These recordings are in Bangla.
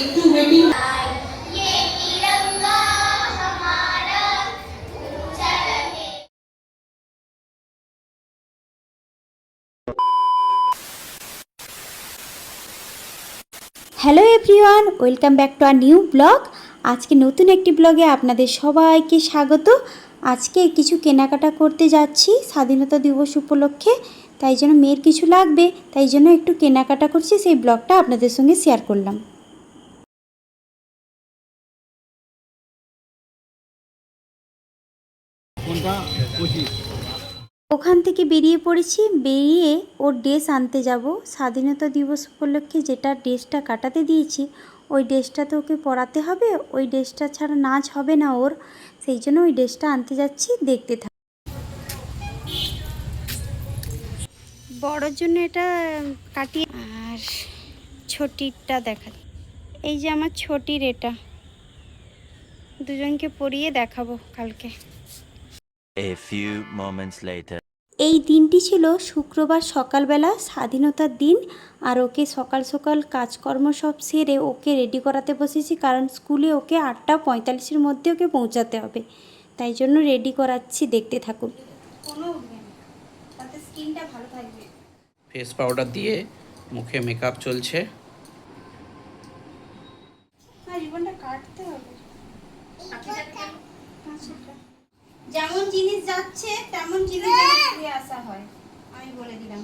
একটু waiting hello everyone welcome back to our new blog আজকে নতুন একটি ব্লগে আপনাদের সবাইকে স্বাগত। আজকে কিছু কেনাকাটা করতে যাচ্ছি, স্বাধীনতা দিবস উপলক্ষে। তাই জন্য মেয়ের কিছু লাগবে তাই জন্য একটু কেনাকাটা করছি সেই ব্লগটা আপনাদের সঙ্গে শেয়ার করলাম। ওখান থেকে বেরিয়ে পড়েছি বেরিয়ে ওর ড্রেস আনতে যাব। স্বাধীনতা দিবস উপলক্ষে যেটা ড্রেসটা কাটাতে দিয়েছি ওই ড্রেসটা তো ওকে পরাতে হবে ওই ড্রেসটা ছাড়া নাচ হবে না ওর সেই জন্য ওই ড্রেসটা আনতে যাচ্ছি দেখতে থাক বড়োর জন্য এটা কাটিয়ে আর ছোটিরটা দেখা এই যে আমার ছোটির এটা। দুজনকে পরিয়ে দেখাবো কালকে। A few moments later. এই দিনটি ছিল শুক্রবার সকালবেলা স্বাধীনতার দিন আর ওকে সকাল সকাল কাজকর্ম সব সেরে ওকে রেডি করাতে বসেছি কারণ স্কুলে ওকে আটটা পঁয়তাল্লিশের মধ্যে ওকে পৌঁছাতে হবে। তাই জন্য রেডি করাচ্ছি দেখতে থাকুন। কোনো তাতে স্কিনটা ভালো থাকবে। ফেস পাউডার দিয়ে মুখে মেকআপ চলছে যেমন জিনিস যাচ্ছে তেমন জিনিস আসা হয় আমি বলে দিলাম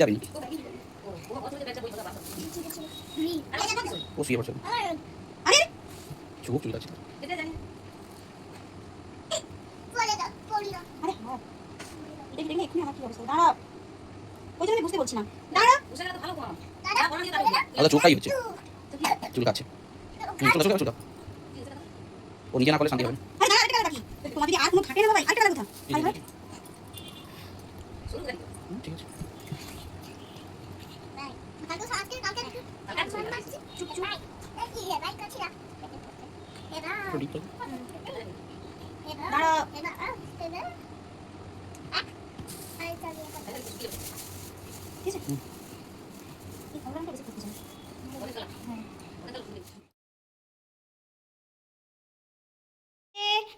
যাচ্ছে। ও শুয়ে পড়ছে আরে চুপ চুল আছে এটা জানি পরে দাও পরি দাও আরে হ্যাঁ দেখি দেখি এক্ষুনি আমার কি অবস্থা? দাঁড়াও ওই জন্য আমি বুঝতে পারছি না। হচ্ছে। ও নিজে করলে শান্তি হবে তোমার আর কোনো বাবা আরেকটা ঠিক আছে। নাই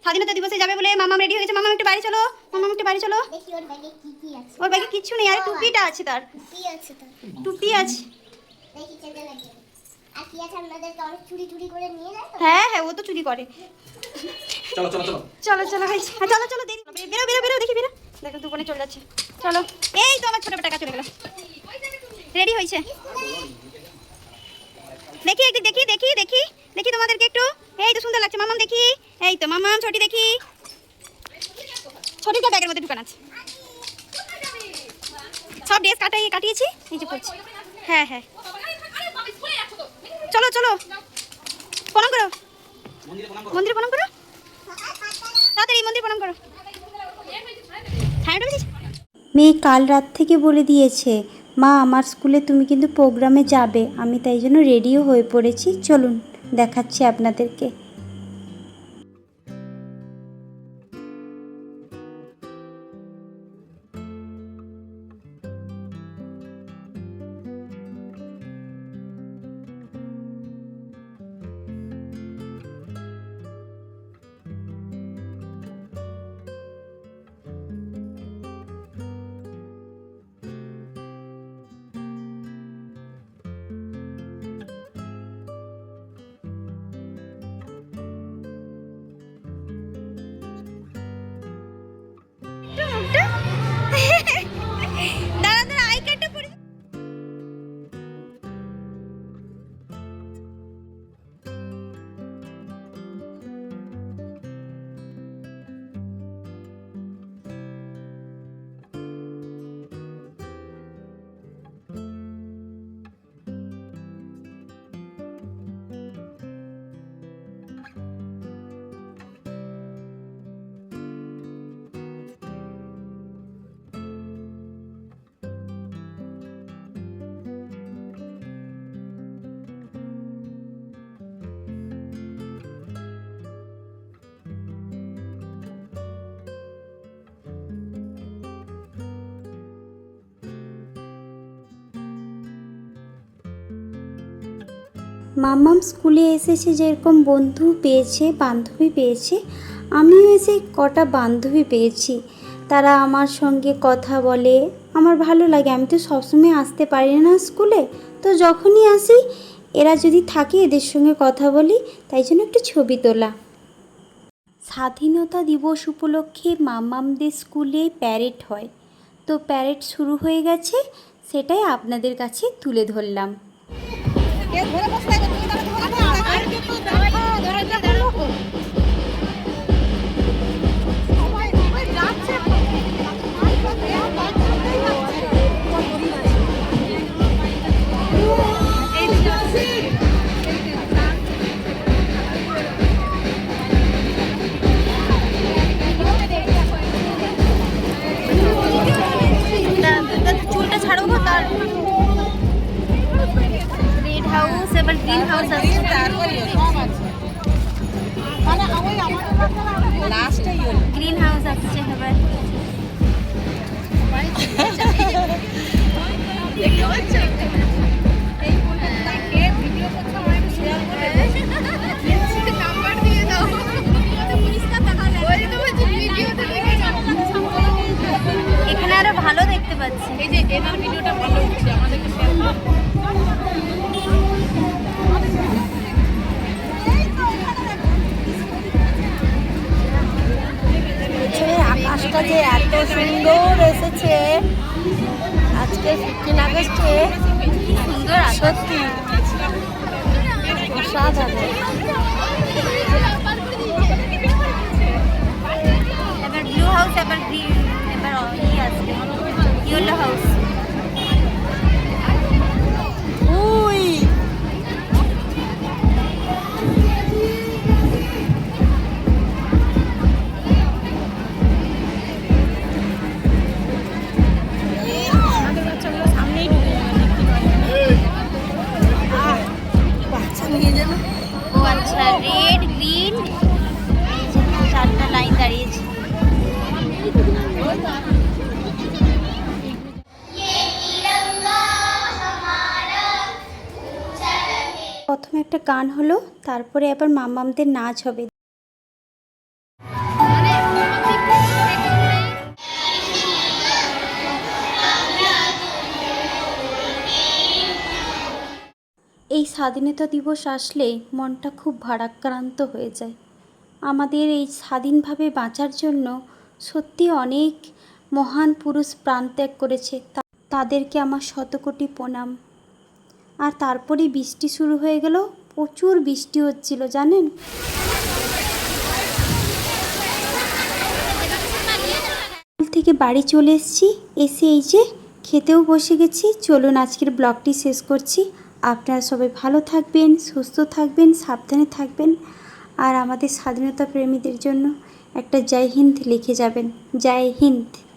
স্বাধীনতা দিবসে যাবে বলে মামা রেডি হয়ে গেছে। মামা একটু বাড়ি চলো। মামা একটু বাড়ি চলো। ওর ব্যাগে কি কি আছে। ওর ব্যাগে কিচ্ছু নেই। আরে টুপিটা আছে তার। টুপি আছে দেখি কেমন লাগে। আর কি আছে আমাদেরকে অনেক চুরি চুরি করে নিয়ে যায় তো? হ্যাঁ হ্যাঁ ও তো চুরি করে। চলো চলো চলো। চলো চলো ভাই হ্যাঁ, চলো চলো দেরি। বেরো বেরো বেরো দেখি বেরো। দেখো দুপুরে চলে যাচ্ছে। চলো। এই তো আমার ছোট বেটা চলে গেল। রেডি হয়েছে? দেখি একটু দেখি দেখি দেখি দেখি তোমাদেরকে একটু। এই তো সুন্দর লাগছে। মামাম দেখি। এই তো মামাম, ছোটি দেখি। ছোটিটা ব্যাগের মধ্যে ঢুকানো আছে। সব ড্রেস কাটাই, কাটিয়েছি। এই যে হ্যাঁ হ্যাঁ। চলো চলো। প্রণাম করো। মন্দিরে প্রণাম করো। তাড়াতাড়ি মন্দির প্রণাম করো। মেয়ে কাল রাত থেকে বলে দিয়েছে, মা, আমার স্কুলে তুমি কিন্তু প্রোগ্রামে যাবে। আমি তাই জন্য রেডিও হয়ে পড়েছি। চলুন, দেখাচ্ছি আপনাদেরকে। মামাম স্কুলে এসেছে যেরকম বন্ধু পেয়েছে, বান্ধবী পেয়েছে, আমিও এসে কটা বান্ধবী পেয়েছি। তারা আমার সঙ্গে কথা বলে, আমার ভালো লাগে। আমি তো সবসময় আসতে পারি না স্কুলে। তো যখনই আসি, এরা যদি থাকে এদের সঙ্গে কথা বলি, তাই জন্য একটু ছবি তোলা। স্বাধীনতা দিবস উপলক্ষে মামামদের স্কুলে প্যারেড হয়। তো প্যারেড শুরু হয়ে গেছে, সেটাই আপনাদের কাছে তুলে ধরলাম। চুলটা হাউস এবার গ্রিন হাউস আছে গ্রিন হাউস আসছে এবার এখানে সুন্দর এসেছে। আজকে ফিফটিন আগস্টে। সুন্দর সত্যি এবার ব্লু হাউস এবার গ্রিন এবার ইয়ে আসবে ইয়েলো হাউস একটা গান হলো, তারপরে আবার মামামদের নাচ হবে। এই স্বাধীনতা দিবস আসলে মনটা খুব ভারাক্রান্ত হয়ে যায়। আমাদের এই স্বাধীনভাবে বাঁচার জন্য সত্যি অনেক মহান পুরুষ প্রাণত্যাগ করেছে তাদেরকে আমার শতকোটি প্রণাম। আর তারপরেই বৃষ্টি শুরু হয়ে গেল প্রচুর বৃষ্টি হচ্ছিল, জানেন? থেকে বাড়ি চলে এসেছি, এসে এই যে খেতেও বসে গেছি। চলুন আজকের ব্লগটি শেষ করছি। আপনারা সবাই ভালো থাকবেন, সুস্থ থাকবেন, সাবধানে থাকবেন। আর আমাদের স্বাধীনতা প্রেমীদের জন্য একটা জয় হিন্দ লিখে যাবেন। জয় হিন্দ।